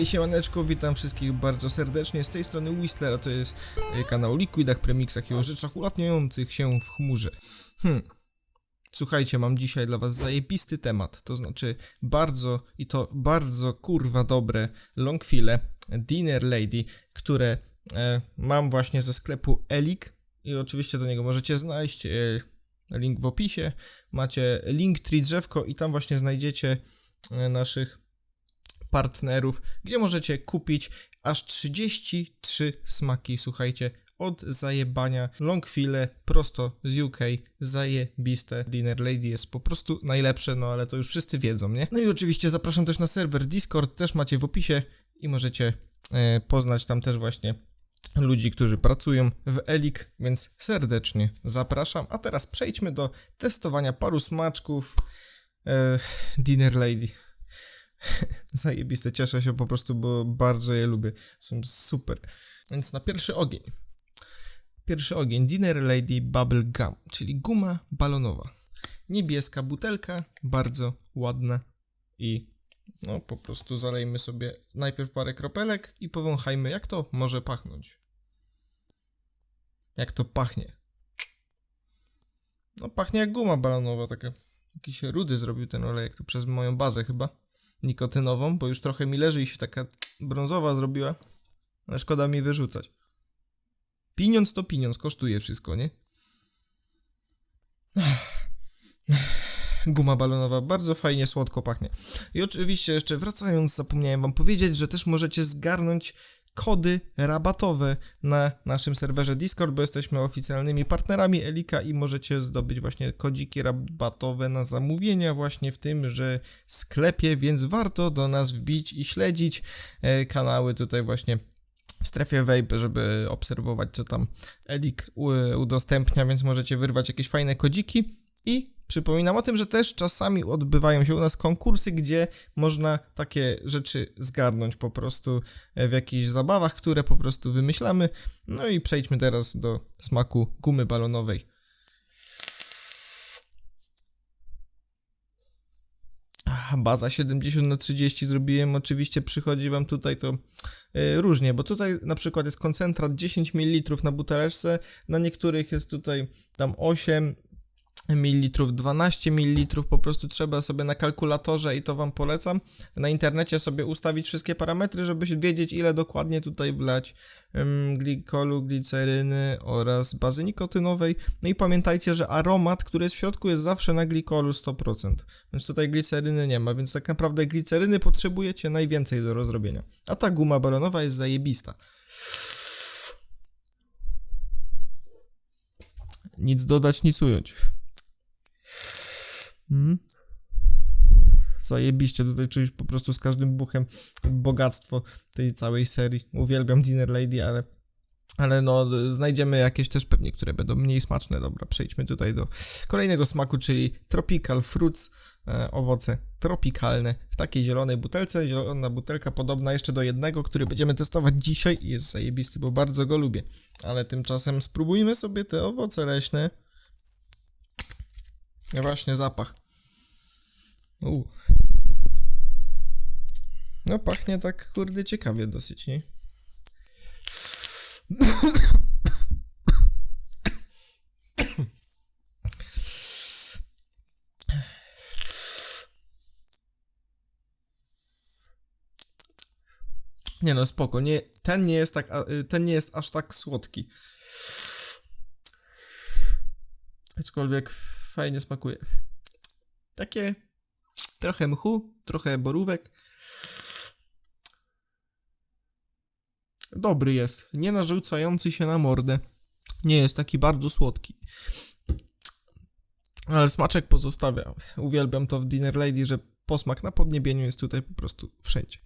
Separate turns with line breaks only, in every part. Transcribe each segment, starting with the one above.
Hej siemaneczko, witam wszystkich bardzo serdecznie, z tej strony Whistler, a to jest e, kanał o liquidach, premiksach i o rzeczach ulatniających się w chmurze. Hmm. Słuchajcie, mam dzisiaj dla was zajebisty temat, to znaczy bardzo i to bardzo kurwa dobre longfile Dinner Lady, które e, mam właśnie ze sklepu Elik i oczywiście do niego możecie znaleźć e, link w opisie, macie link tri drzewko i tam właśnie znajdziecie e, naszych partnerów, gdzie możecie kupić aż 33 smaki, słuchajcie, od zajebania Longfile prosto z UK, zajebiste. Dinner Lady jest po prostu najlepsze, no ale to już wszyscy wiedzą, nie? No i oczywiście zapraszam też na serwer Discord, też macie w opisie i możecie e, poznać tam też właśnie ludzi, którzy pracują w Elik, więc serdecznie zapraszam. A teraz przejdźmy do testowania paru smaczków e, Dinner Lady. Zajebiste, cieszę się po prostu, bo bardzo je lubię. Są super. Więc na pierwszy ogień. Pierwszy ogień Dinner Lady Bubble Gum, czyli guma balonowa. Niebieska butelka, bardzo ładna i no po prostu zalejmy sobie najpierw parę kropelek i powąchajmy jak to może pachnąć. Jak to pachnie. No pachnie jak guma balonowa, taka jakiś rudy zrobił ten olejek, to przez moją bazę chyba nikotynową, bo już trochę mi leży i się taka brązowa zrobiła. Ale szkoda mi wyrzucać. Pieniądz to pieniądz, kosztuje wszystko, nie? Guma balonowa, bardzo fajnie, słodko pachnie. I oczywiście jeszcze wracając, zapomniałem wam powiedzieć, że też możecie zgarnąć kody rabatowe na naszym serwerze Discord, bo jesteśmy oficjalnymi partnerami Elika i możecie zdobyć właśnie kodziki rabatowe na zamówienia właśnie w tym, że sklepie, więc warto do nas wbić i śledzić e, kanały tutaj właśnie w strefie vape, żeby obserwować co tam Elik udostępnia, więc możecie wyrwać jakieś fajne kodziki i Przypominam o tym, że też czasami odbywają się u nas konkursy, gdzie można takie rzeczy zgarnąć po prostu e, w jakichś zabawach, które po prostu wymyślamy. No i przejdźmy teraz do smaku gumy balonowej. Baza 70 na 30 zrobiłem, oczywiście przychodzi wam tutaj to e, różnie, bo tutaj na przykład jest koncentrat 10 ml na buteleczce, na niektórych jest tutaj tam 8 ml, 12 ml, po prostu trzeba sobie na kalkulatorze i to wam polecam, na internecie sobie ustawić wszystkie parametry, żeby wiedzieć ile dokładnie tutaj wlać glikolu, gliceryny oraz bazy nikotynowej. No i pamiętajcie, że aromat, który jest w środku jest zawsze na glikolu 100%, więc tutaj gliceryny nie ma, więc tak naprawdę gliceryny potrzebujecie najwięcej do rozrobienia. A ta guma balonowa jest zajebista. Nic dodać, nic ująć. Mm. Zajebiście tutaj czuć po prostu z każdym buchem bogactwo tej całej serii. Uwielbiam Dinner Lady, ale ale no, znajdziemy jakieś też pewnie, które będą mniej smaczne. Dobra, przejdźmy tutaj do kolejnego smaku, czyli Tropical Fruits, e, owoce tropikalne w takiej zielonej butelce. Zielona butelka podobna jeszcze do jednego, który będziemy testować dzisiaj jest zajebisty, bo bardzo go lubię. Ale tymczasem spróbujmy sobie te owoce leśne. No właśnie, zapach. U. No pachnie tak, kurde, ciekawie dosyć, nie? Nie no, spoko, nie, ten nie jest tak, y, ten nie jest aż tak słodki. Aczkolwiek fajnie smakuje. Takie trochę mchu, trochę borówek. Dobry jest, nie narzucający się na mordę. Nie jest taki bardzo słodki. Ale smaczek pozostawia. Uwielbiam to w Dinner Lady, że posmak na podniebieniu jest tutaj po prostu wszędzie.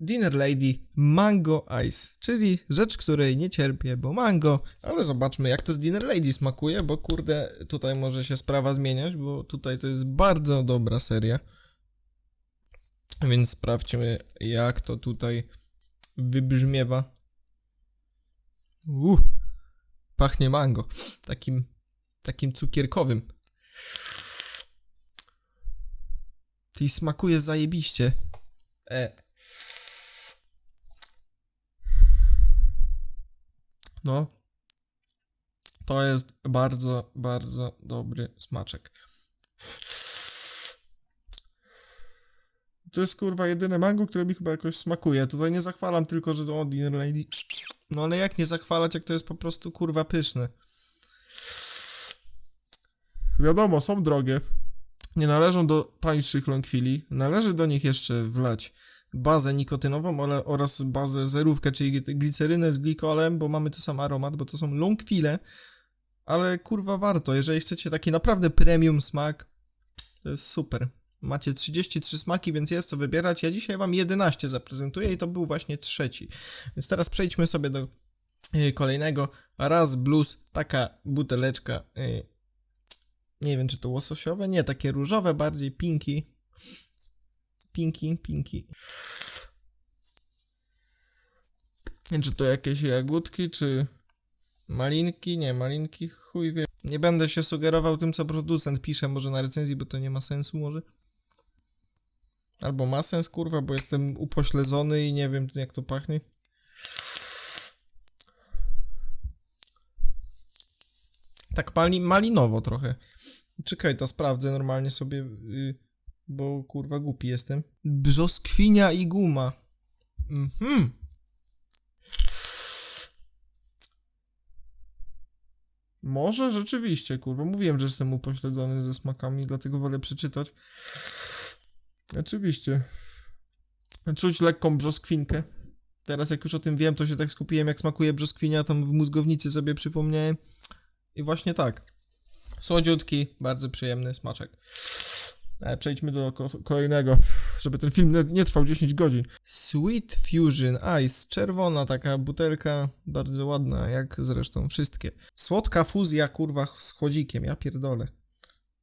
Dinner Lady Mango Ice, czyli rzecz, której nie cierpię, bo mango, ale zobaczmy jak to z Dinner Lady smakuje, bo kurde, tutaj może się sprawa zmieniać, bo tutaj to jest bardzo dobra seria. Więc sprawdźmy jak to tutaj wybrzmiewa. Uh, pachnie mango, takim, takim cukierkowym. I smakuje zajebiście. E, No. To jest bardzo, bardzo dobry smaczek. To jest kurwa jedyne mango, które mi chyba jakoś smakuje. Tutaj nie zachwalam tylko, że to od Dinner Lady. No ale jak nie zachwalać, jak to jest po prostu kurwa pyszne. Wiadomo, są drogie. Nie należą do tańszych longfili. Należy do nich jeszcze wlać bazę nikotynową ale, oraz bazę zerówkę, czyli glicerynę z glikolem, bo mamy tu sam aromat, bo to są longfile. Ale kurwa warto, jeżeli chcecie taki naprawdę premium smak, to jest super. Macie 33 smaki, więc jest co wybierać. Ja dzisiaj wam 11 zaprezentuję i to był właśnie trzeci. Więc teraz przejdźmy sobie do y, kolejnego. Raz blues, taka buteleczka. y, nie wiem, czy to łososiowe? Nie, takie różowe, bardziej pinki. Pinki, pinki. Czy to jakieś jagódki, czy malinki? Nie, malinki chuj wie. Nie będę się sugerował tym, co producent pisze może na recenzji, bo to nie ma sensu może. Albo ma sens, kurwa, bo jestem upośledzony i nie wiem, jak to pachnie. Tak mali, malinowo trochę. Czekaj, to sprawdzę normalnie sobie, y, bo kurwa głupi jestem. Brzoskwinia i guma. Mhm. Może rzeczywiście, kurwa. Mówiłem, że jestem upośledzony ze smakami, dlatego wolę przeczytać. Oczywiście. Czuć lekką brzoskwinkę. Teraz jak już o tym wiem, to się tak skupiłem, jak smakuje brzoskwinia, tam w mózgownicy sobie przypomniałem. I właśnie tak. Słodziutki, bardzo przyjemny smaczek. E, Przejdźmy do ko- kolejnego, żeby ten film nie, trwał 10 godzin. Sweet Fusion Ice, czerwona taka butelka, bardzo ładna, jak zresztą wszystkie. Słodka fuzja, kurwa, z chłodzikiem, ja pierdolę.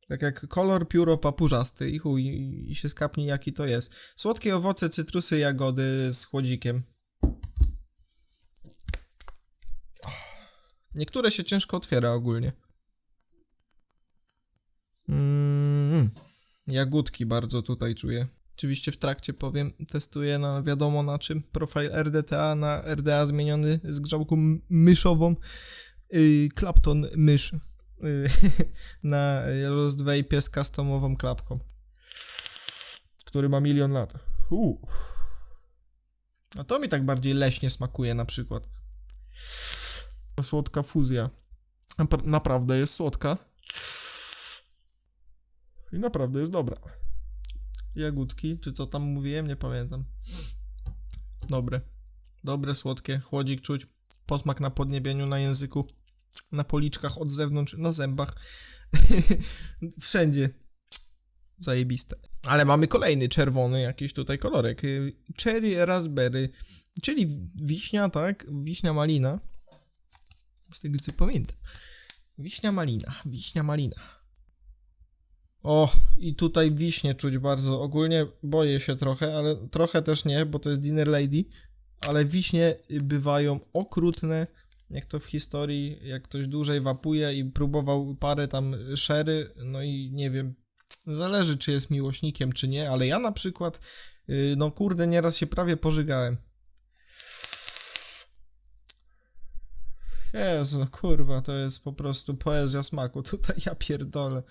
Tak jak kolor pióro papużasty i chuj, i się skapnie jaki to jest. Słodkie owoce, cytrusy, jagody z chłodzikiem. Niektóre się ciężko otwiera ogólnie. Mm, jagódki bardzo tutaj czuję. Oczywiście w trakcie powiem, testuję na wiadomo na czym. Profil RDTA na RDA zmieniony z grzałką myszową. Yy, Clapton mysz. Yy, na Lost Vape z customową klapką. Który ma milion lat. A to mi tak bardziej leśnie smakuje na przykład. Słodka fuzja. Napra- Naprawdę jest słodka. I naprawdę jest dobra. Jagódki, czy co tam mówiłem, nie pamiętam. Dobre. Dobre, słodkie, chłodzik czuć. Posmak na podniebieniu, na języku, na policzkach od zewnątrz, na zębach. Wszędzie. Zajebiste. Ale mamy kolejny czerwony jakiś tutaj kolorek. Cherry Raspberry, czyli wiśnia, tak? Wiśnia malina. Z tego co pamiętam. Wiśnia malina, wiśnia malina. O, i tutaj wiśnie czuć bardzo. Ogólnie boję się trochę, ale trochę też nie, bo to jest Dinner Lady. Ale wiśnie bywają okrutne, jak to w historii, jak ktoś dłużej wapuje i próbował parę tam szery, no i nie wiem, zależy czy jest miłośnikiem, czy nie, ale ja na przykład, yy, no kurde, nieraz się prawie pożygałem. Jezu, kurwa, to jest po prostu poezja smaku. Tutaj ja pierdolę.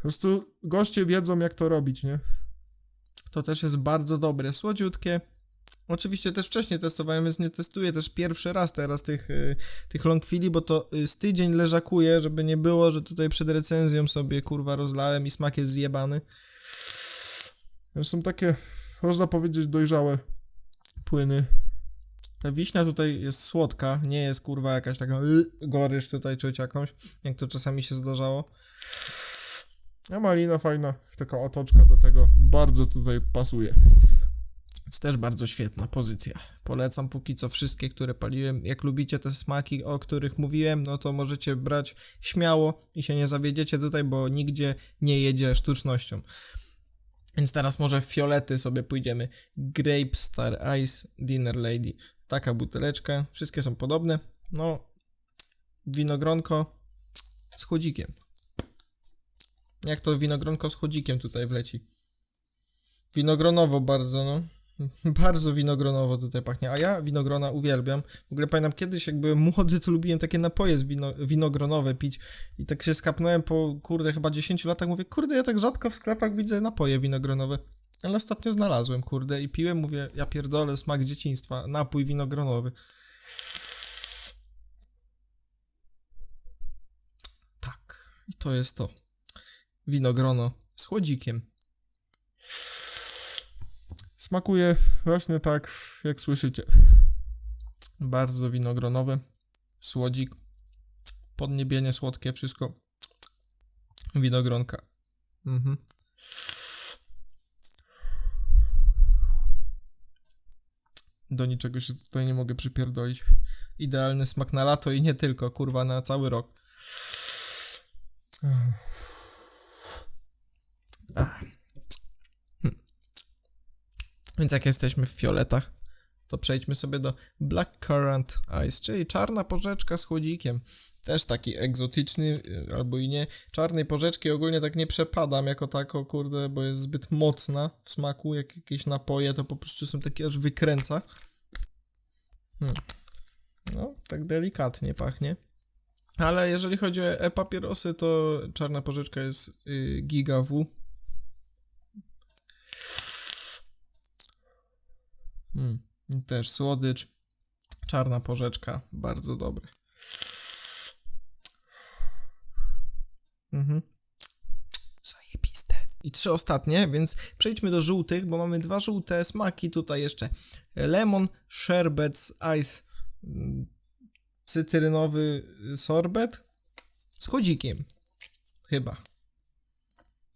Po prostu goście wiedzą, jak to robić, nie? To też jest bardzo dobre, słodziutkie. Oczywiście też wcześniej testowałem, więc nie testuję też pierwszy raz teraz tych, y, tych longfili, bo to y, z tydzień leżakuję, żeby nie było, że tutaj przed recenzją sobie kurwa rozlałem i smak jest zjebany. Są takie, można powiedzieć, dojrzałe płyny. Ta wiśnia tutaj jest słodka, nie jest kurwa jakaś taka y, goryż tutaj czuć jakąś, jak to czasami się zdarzało. A malina fajna, taka otoczka do tego bardzo tutaj pasuje. Jest też bardzo świetna pozycja. Polecam póki co wszystkie, które paliłem. Jak lubicie te smaki, o których mówiłem, no to możecie brać śmiało i się nie zawiedziecie tutaj, bo nigdzie nie jedzie sztucznością. Więc teraz może w fiolety sobie pójdziemy. Grape Star Ice Dinner Lady. Taka buteleczka. Wszystkie są podobne. No, winogronko z chłodzikiem. Jak to winogronko z chłodzikiem tutaj wleci? Winogronowo bardzo, no. Bardzo winogronowo tutaj pachnie, a ja winogrona uwielbiam. W ogóle pamiętam kiedyś, jak byłem młody, to lubiłem takie napoje z wino, winogronowe pić i tak się skapnąłem po, kurde, chyba 10 latach, mówię, kurde, ja tak rzadko w sklepach widzę napoje winogronowe. Ale ostatnio znalazłem, kurde, i piłem, mówię, ja pierdolę, smak dzieciństwa, napój winogronowy. Tak, i to jest to. Winogrono z chłodzikiem. Smakuje właśnie tak, jak słyszycie. Bardzo winogronowy, słodzik, podniebienie słodkie, wszystko. Winogronka. Mhm. Do niczego się tutaj nie mogę przypierdolić. Idealny smak na lato i nie tylko, kurwa, na cały rok. Ach. Więc jak jesteśmy w fioletach, to przejdźmy sobie do Blackcurrant Ice, czyli czarna porzeczka z chłodzikiem. Też taki egzotyczny, y, albo i nie. Czarnej porzeczki ogólnie tak nie przepadam jako tako, kurde, bo jest zbyt mocna w smaku. Jak jakieś napoje, to po prostu są takie aż wykręca. Hmm. No, tak delikatnie pachnie. Ale jeżeli chodzi o e-papierosy, to czarna porzeczka jest y, giga W. Mm, też słodycz. Czarna porzeczka, bardzo dobry. Mhm. Zajebiste. I trzy ostatnie, więc przejdźmy do żółtych, bo mamy dwa żółte smaki. Tutaj jeszcze lemon, sherbet ice, mm, cytrynowy sorbet z chodzikiem. Chyba.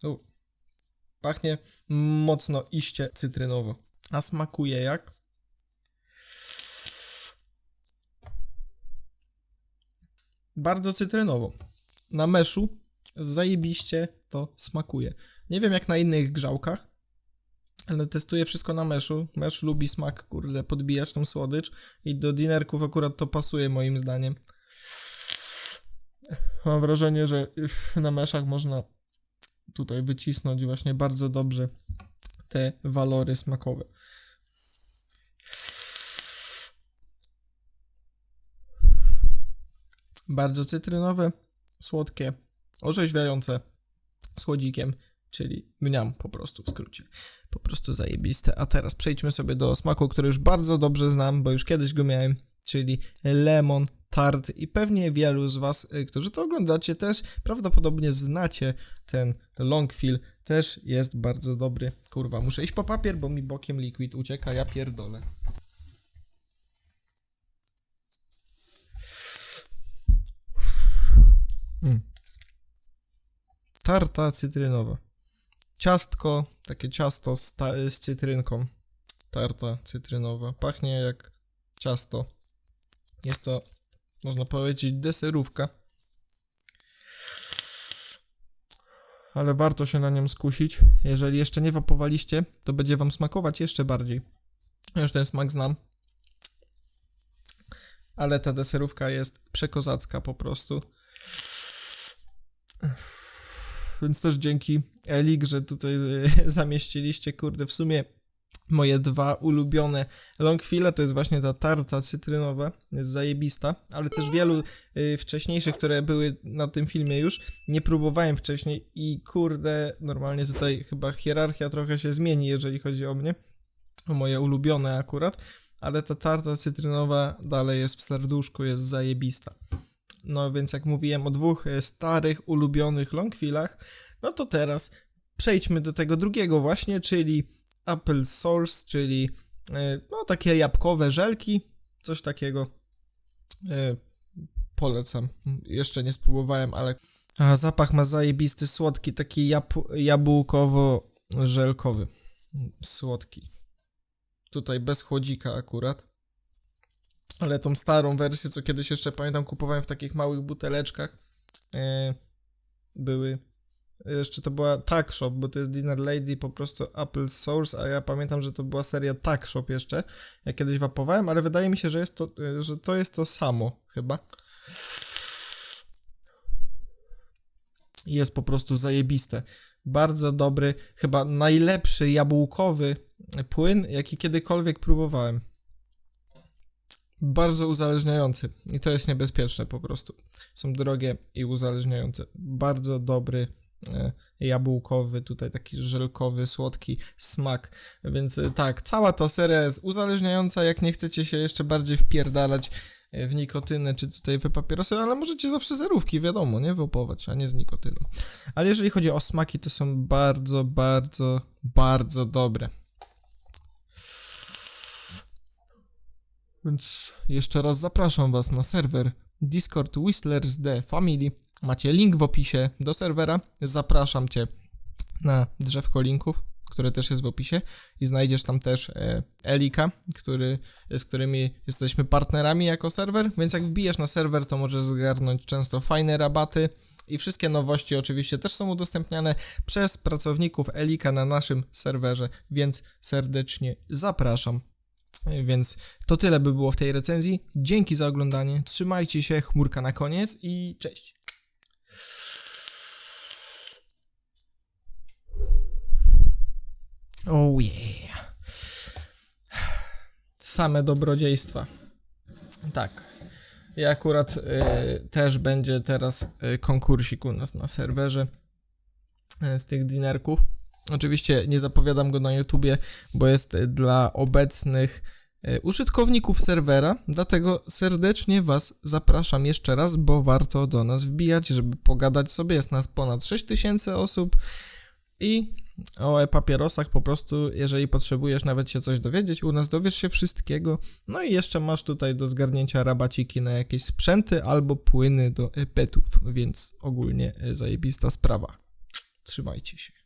U. Pachnie mocno iście cytrynowo. A smakuje jak? Bardzo cytrynowo. Na meszu zajebiście to smakuje. Nie wiem jak na innych grzałkach, ale testuję wszystko na meszu. Mesz lubi smak, kurde, podbijać tą słodycz i do dinerków akurat to pasuje moim zdaniem. Mam wrażenie, że na meszach można tutaj wycisnąć właśnie bardzo dobrze te walory smakowe. Bardzo cytrynowe, słodkie, orzeźwiające, z chłodzikiem, czyli mniam po prostu w skrócie. Po prostu zajebiste. A teraz przejdźmy sobie do smaku, który już bardzo dobrze znam, bo już kiedyś go miałem, czyli lemon tart i pewnie wielu z was, y, którzy to oglądacie też prawdopodobnie znacie ten Longfill, też jest bardzo dobry. Kurwa, muszę iść po papier, bo mi bokiem liquid ucieka, ja pierdolę. Mm. Tarta cytrynowa. Ciastko, takie ciasto z, z cytrynką. Tarta cytrynowa. Pachnie jak ciasto. Jest to, można powiedzieć, deserówka. Ale warto się na nią skusić. Jeżeli jeszcze nie wapowaliście, to będzie wam smakować jeszcze bardziej. Już ten smak znam. Ale ta deserówka jest przekozacka po prostu. Więc też dzięki Elik, że tutaj e, zamieściliście, kurde, w sumie moje dwa ulubione longfile, to jest właśnie ta tarta cytrynowa, jest zajebista, ale też wielu y, wcześniejszych, które były na tym filmie już, nie próbowałem wcześniej i kurde, normalnie tutaj chyba hierarchia trochę się zmieni, jeżeli chodzi o mnie, o moje ulubione akurat, ale ta tarta cytrynowa dalej jest w serduszku, jest zajebista. No więc jak mówiłem o dwóch e, starych, ulubionych longfilach, no to teraz przejdźmy do tego drugiego właśnie, czyli Apple Source, czyli e, no takie jabłkowe żelki, coś takiego. E, polecam. Jeszcze nie spróbowałem, ale a, zapach ma zajebisty, słodki, taki jab- jabłkowo-żelkowy. Słodki. Tutaj bez chłodzika akurat. Ale tą starą wersję, co kiedyś jeszcze pamiętam, kupowałem w takich małych buteleczkach. E, były. Jeszcze to była Tag Shop, bo to jest Dinner Lady, po prostu Apple Source, a ja pamiętam, że to była seria Tag Shop jeszcze. Ja kiedyś wapowałem, ale wydaje mi się, że jest to, że to jest to samo chyba. Jest po prostu zajebiste. Bardzo dobry, chyba najlepszy jabłkowy płyn, jaki kiedykolwiek próbowałem. Bardzo uzależniający i to jest niebezpieczne po prostu. Są drogie i uzależniające. Bardzo dobry e, jabłkowy, tutaj taki żelkowy, słodki smak. Więc e, tak, cała ta seria jest uzależniająca, jak nie chcecie się jeszcze bardziej wpierdalać e, w nikotynę, czy tutaj w papierosy, ale możecie zawsze zerówki, wiadomo, nie? Wyłopować, a nie z nikotyną. Ale jeżeli chodzi o smaki, to są bardzo, bardzo, bardzo dobre. Więc jeszcze raz zapraszam Was na serwer Discord Whistlers The Family. Macie link w opisie do serwera. Zapraszam Cię na drzewko linków, które też jest w opisie i znajdziesz tam też e, Elika, który, z którymi jesteśmy partnerami jako serwer, więc jak wbijesz na serwer, to możesz zgarnąć często fajne rabaty i wszystkie nowości oczywiście też są udostępniane przez pracowników Elika na naszym serwerze, więc serdecznie zapraszam. Więc to tyle by było w tej recenzji. Dzięki za oglądanie. Trzymajcie się, chmurka na koniec i cześć. Oh yeah. Same dobrodziejstwa. Tak. I akurat y, też będzie teraz y, konkursik u nas na serwerze y, z tych dinerków. Oczywiście nie zapowiadam go na YouTubie, bo jest dla obecnych y, użytkowników serwera, dlatego serdecznie Was zapraszam jeszcze raz, bo warto do nas wbijać, żeby pogadać sobie. Jest nas ponad 6000 osób i o e-papierosach po prostu, jeżeli potrzebujesz nawet się coś dowiedzieć, u nas dowiesz się wszystkiego. No i jeszcze masz tutaj do zgarnięcia rabaciki na jakieś sprzęty albo płyny do e-petów, więc ogólnie e, zajebista sprawa. Trzymajcie się.